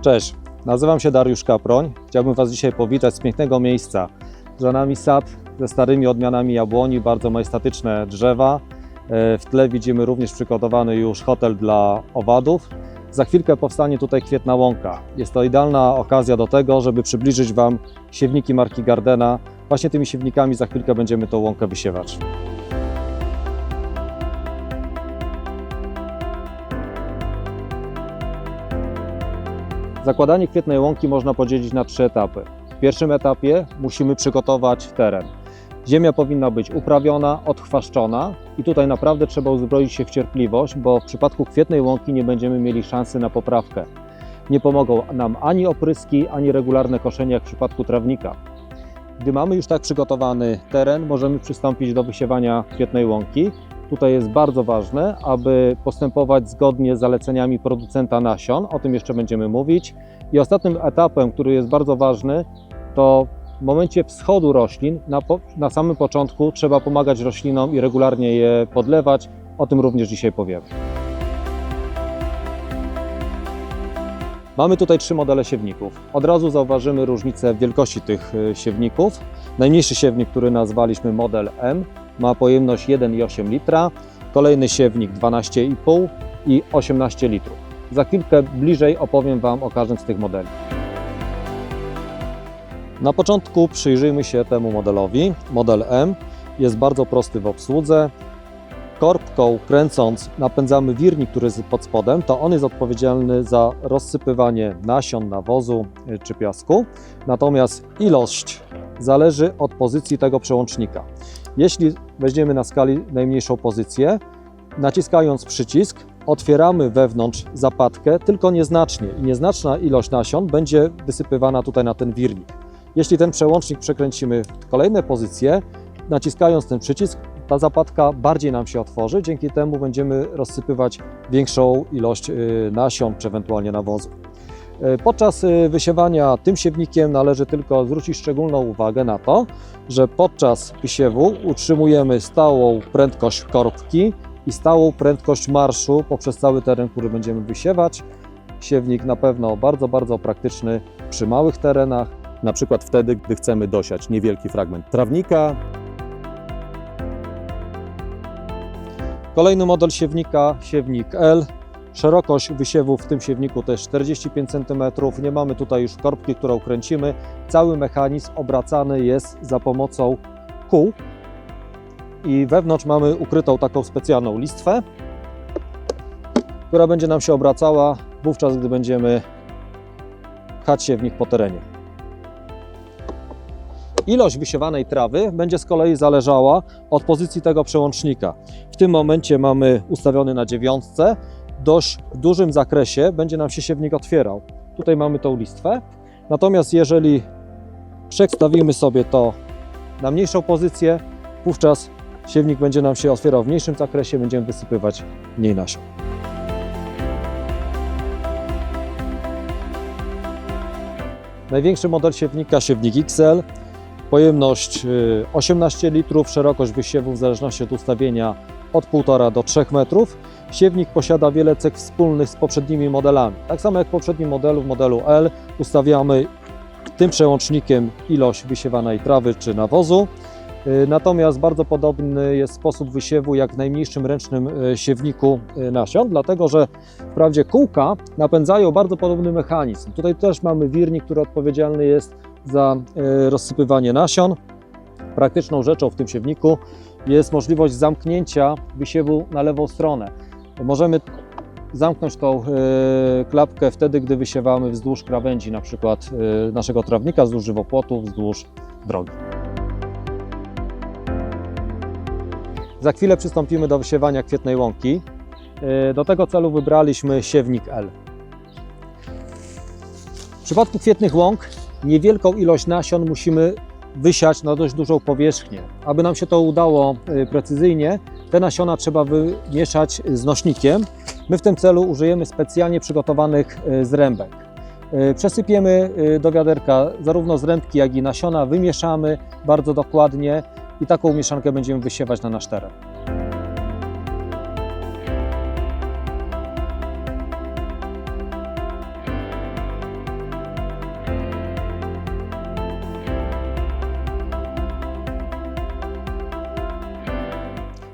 Cześć, nazywam się Dariusz Kaproń. Chciałbym Was dzisiaj powitać z pięknego miejsca. Za nami sad ze starymi odmianami jabłoni, bardzo majestatyczne drzewa. E, W tle widzimy również przygotowany już hotel dla owadów. Za chwilkę powstanie tutaj kwietna łąka. Jest to idealna okazja do tego, żeby przybliżyć Wam siewniki marki Gardena. Właśnie tymi siewnikami za chwilkę będziemy tą łąkę wysiewać. Zakładanie kwietnej łąki można podzielić na trzy etapy. W pierwszym etapie musimy przygotować teren. Ziemia powinna być uprawiona, odchwaszczona i tutaj naprawdę trzeba uzbroić się w cierpliwość, bo w przypadku kwietnej łąki nie będziemy mieli szansy na poprawkę. Nie pomogą nam ani opryski, ani regularne koszenie jak w przypadku trawnika. Gdy mamy już tak przygotowany teren, możemy przystąpić do wysiewania kwietnej łąki. Tutaj jest bardzo ważne, aby postępować zgodnie z zaleceniami producenta nasion, o tym jeszcze będziemy mówić. I ostatnim etapem, który jest bardzo ważny, to w momencie wschodu roślin, na, po, na samym początku trzeba pomagać roślinom i regularnie je podlewać. O tym również dzisiaj powiem. Mamy tutaj trzy modele siewników. Od razu zauważymy różnicę w wielkości tych y, siewników. Najmniejszy siewnik, który nazwaliśmy model M, ma pojemność 1,8 litra. Kolejny siewnik 12,5 i 18 litrów. Za chwilkę bliżej opowiem Wam o każdym z tych modeli. Na początku przyjrzyjmy się temu modelowi. Model M jest bardzo prosty w obsłudze. Korbką kręcąc napędzamy wirnik, który jest pod spodem, to on jest odpowiedzialny za rozsypywanie nasion, nawozu y, czy piasku. Natomiast ilość zależy od pozycji tego przełącznika. Jeśli weźmiemy na skali najmniejszą pozycję, naciskając przycisk, otwieramy wewnątrz zapadkę, tylko nieznacznie i nieznaczna ilość nasion będzie wysypywana tutaj na ten wirnik. Jeśli ten przełącznik przekręcimy w kolejne pozycje, naciskając ten przycisk, ta zapadka bardziej nam się otworzy, dzięki temu będziemy rozsypywać większą ilość y, nasion czy ewentualnie nawozu. Y, Podczas y, wysiewania tym siewnikiem należy tylko zwrócić szczególną uwagę na to, że podczas wysiewu utrzymujemy stałą prędkość korbki i stałą prędkość marszu poprzez cały teren, który będziemy wysiewać. Siewnik na pewno bardzo, bardzo praktyczny przy małych terenach, na przykład wtedy, gdy chcemy dosiać niewielki fragment trawnika. Kolejny model siewnika, siewnik L. Szerokość wysiewu w tym siewniku to jest 45 cm. Nie mamy tutaj już korbki, którą kręcimy. Cały mechanizm obracany jest za pomocą kół i wewnątrz mamy ukrytą taką specjalną listwę, która będzie nam się obracała wówczas, gdy będziemy pchać siewnik po terenie. Ilość wysiewanej trawy będzie z kolei zależała od pozycji tego przełącznika. W tym momencie mamy ustawiony na dziewiątce. Dość dużym zakresie będzie nam się siewnik otwierał. Tutaj mamy tą listwę. Natomiast jeżeli przestawimy sobie to na mniejszą pozycję, wówczas siewnik będzie nam się otwierał w mniejszym zakresie, będziemy wysypywać mniej nasion. Największy model siewnika, siewnik XL, pojemność y, 18 litrów, szerokość wysiewu w zależności od ustawienia od 1,5 do 3 metrów. Siewnik posiada wiele cech wspólnych z poprzednimi modelami. Tak samo jak w poprzednim modelu, w modelu L, ustawiamy tym przełącznikiem ilość wysiewanej trawy czy nawozu. Y, Natomiast bardzo podobny jest sposób wysiewu jak w najmniejszym ręcznym y, siewniku y, nasion, dlatego że wprawdzie kółka napędzają bardzo podobny mechanizm. Tutaj też mamy wirnik, który odpowiedzialny jest za rozsypywanie nasion. Praktyczną rzeczą w tym siewniku jest możliwość zamknięcia wysiewu na lewą stronę. Możemy zamknąć tą y, klapkę wtedy, gdy wysiewamy wzdłuż krawędzi, na przykład y, naszego trawnika, wzdłuż żywopłotów, wzdłuż drogi. Za chwilę przystąpimy do wysiewania kwietnej łąki. Y, Do tego celu wybraliśmy siewnik L. W przypadku kwietnych łąk niewielką ilość nasion musimy wysiać na dość dużą powierzchnię. Aby nam się to udało y, precyzyjnie, te nasiona trzeba wymieszać z nośnikiem. My w tym celu użyjemy specjalnie przygotowanych y, zrębek. Y, Przesypiemy do wiaderka zarówno zrębki, jak i nasiona, wymieszamy bardzo dokładnie i taką mieszankę będziemy wysiewać na nasz teren.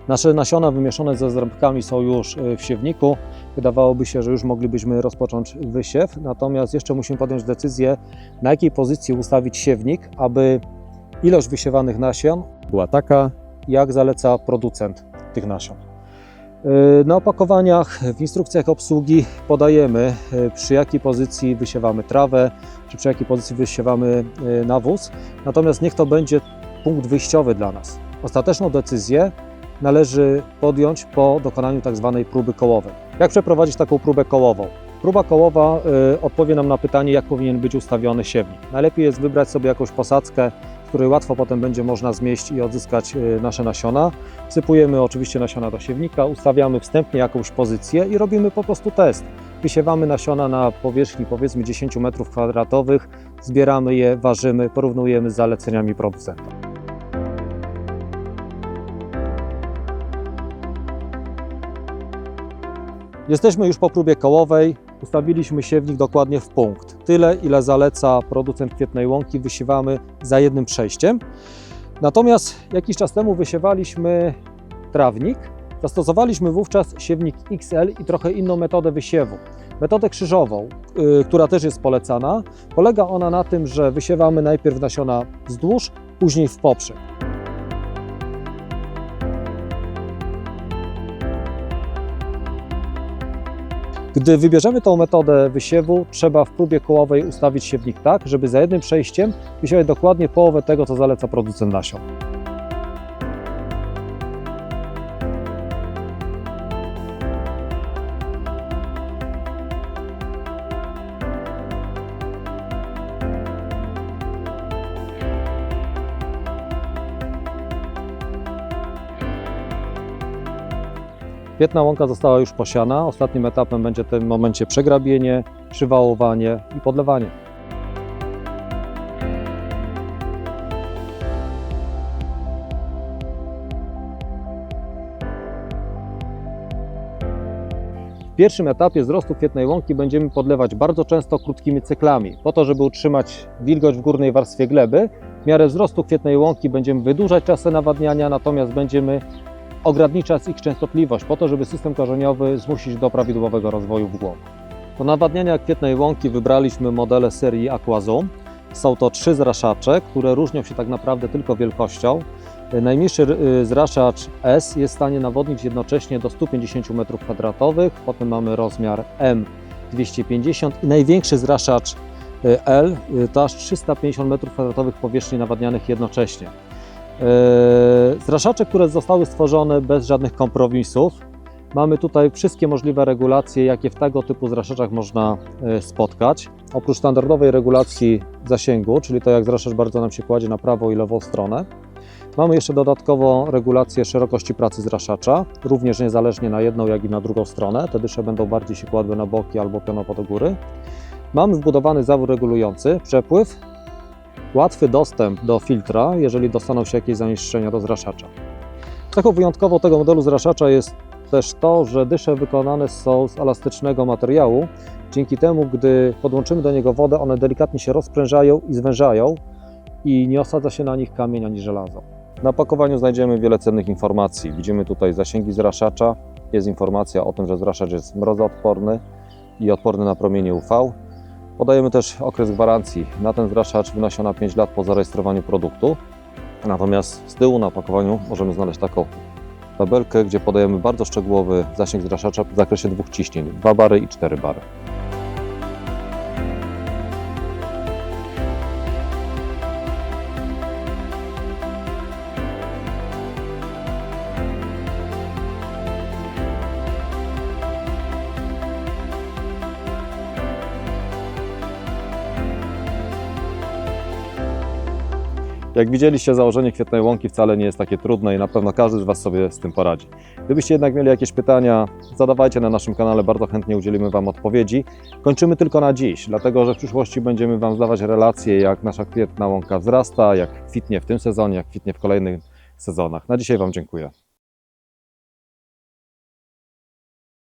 Nasze nasiona wymieszane ze zrębkami są już y, w siewniku. Wydawałoby się, że już moglibyśmy rozpocząć wysiew, natomiast jeszcze musimy podjąć decyzję, na jakiej pozycji ustawić siewnik, aby ilość wysiewanych nasion była taka, jak zaleca producent tych nasion. Y, Na opakowaniach, w instrukcjach obsługi podajemy, y, przy jakiej pozycji wysiewamy trawę, czy przy jakiej pozycji wysiewamy nawóz. Natomiast niech to będzie punkt wyjściowy dla nas. Ostateczną decyzję należy podjąć po dokonaniu tak zwanej próby kołowej. Jak przeprowadzić taką próbę kołową? Próba kołowa y, odpowie nam na pytanie, jak powinien być ustawiony siewnik. Najlepiej jest wybrać sobie jakąś posadzkę, w której łatwo potem będzie można zmieść i odzyskać y, nasze nasiona. Wsypujemy oczywiście nasiona do siewnika, ustawiamy wstępnie jakąś pozycję i robimy po prostu test. Wysiewamy nasiona na powierzchni powiedzmy 10 m2, zbieramy je, ważymy, porównujemy z zaleceniami producenta. Jesteśmy już po próbie kołowej. Ustawiliśmy siewnik dokładnie w punkt. Tyle, ile zaleca producent kwietnej łąki, wysiewamy za jednym przejściem. Natomiast jakiś czas temu wysiewaliśmy trawnik. Zastosowaliśmy wówczas siewnik XL i trochę inną metodę wysiewu. Metodę krzyżową, yy, która też jest polecana, polega ona na tym, że wysiewamy najpierw nasiona wzdłuż, później w poprzek. Gdy wybierzemy tą metodę wysiewu, trzeba w próbie kołowej ustawić siewnik tak, żeby za jednym przejściem wysiewać dokładnie połowę tego, co zaleca producent nasion. Kwietna łąka została już posiana. Ostatnim etapem będzie w tym momencie przegrabienie, przywałowanie i podlewanie. W pierwszym etapie wzrostu kwietnej łąki będziemy podlewać bardzo często krótkimi cyklami, po to, żeby utrzymać wilgoć w górnej warstwie gleby. W miarę wzrostu kwietnej łąki będziemy wydłużać czasy nawadniania, natomiast będziemy ograniczać ich częstotliwość po to, żeby system korzeniowy zmusić do prawidłowego rozwoju w głąb. Do nawadniania kwietnej łąki wybraliśmy modele serii Aquazoom. Są to trzy zraszacze, które różnią się tak naprawdę tylko wielkością. Najmniejszy y, zraszacz S jest w stanie nawodnić jednocześnie do 150 m2, potem mamy rozmiar M 250 i największy zraszacz y, L y, to aż 350 m2 powierzchni nawadnianych jednocześnie. Eee, Zraszacze, które zostały stworzone bez żadnych kompromisów. Mamy tutaj wszystkie możliwe regulacje, jakie w tego typu zraszaczach można e, spotkać. Oprócz standardowej regulacji zasięgu, czyli to jak zraszacz bardzo nam się kładzie na prawą i lewą stronę, mamy jeszcze dodatkowo regulację szerokości pracy zraszacza, również niezależnie na jedną, jak i na drugą stronę. Te dysze będą bardziej się kładły na boki albo pionowo do góry. Mamy wbudowany zawór regulujący przepływ, łatwy dostęp do filtra, jeżeli dostaną się jakieś zanieczyszczenia do zraszacza. Cechą wyjątkową tego modelu zraszacza jest też to, że dysze wykonane są z elastycznego materiału. Dzięki temu, gdy podłączymy do niego wodę, one delikatnie się rozprężają i zwężają i nie osadza się na nich kamień ani żelazo. Na opakowaniu znajdziemy wiele cennych informacji. Widzimy tutaj zasięgi zraszacza, jest informacja o tym, że zraszacz jest mrozoodporny i odporny na promienie UV. Podajemy też okres gwarancji. Na ten zraszacz wynosi ona 5 lat po zarejestrowaniu produktu. Natomiast z tyłu na opakowaniu możemy znaleźć taką tabelkę, gdzie podajemy bardzo szczegółowy zasięg zraszacza w zakresie dwóch ciśnień 2 bary i 4 bary. Jak widzieliście, założenie kwietnej łąki wcale nie jest takie trudne i na pewno każdy z Was sobie z tym poradzi. Gdybyście jednak mieli jakieś pytania, zadawajcie na naszym kanale, bardzo chętnie udzielimy Wam odpowiedzi. Kończymy tylko na dziś, dlatego że w przyszłości będziemy Wam zdawać relacje, jak nasza kwietna łąka wzrasta, jak kwitnie w tym sezonie, jak kwitnie w kolejnych sezonach. Na dzisiaj Wam dziękuję.